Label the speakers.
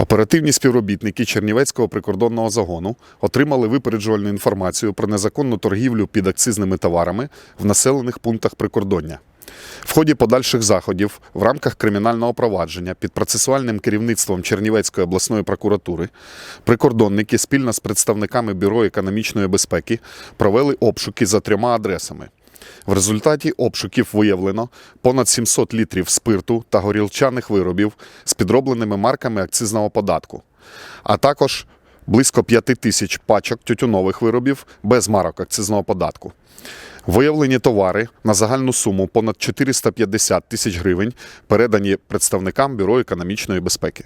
Speaker 1: Оперативні співробітники Чернівецького прикордонного загону отримали випереджувальну інформацію про незаконну торгівлю під акцизними товарами в населених пунктах прикордоння. В ході подальших заходів в рамках кримінального провадження під процесуальним керівництвом Чернівецької обласної прокуратури прикордонники спільно з представниками Бюро економічної безпеки провели обшуки за трьома адресами. В результаті обшуків виявлено понад 700 літрів спирту та горілчаних виробів з підробленими марками акцизного податку, а також близько 5 тисяч пачок тютюнових виробів без марок акцизного податку. Виявлені товари на загальну суму понад 450 тисяч гривень передані представникам Бюро економічної безпеки.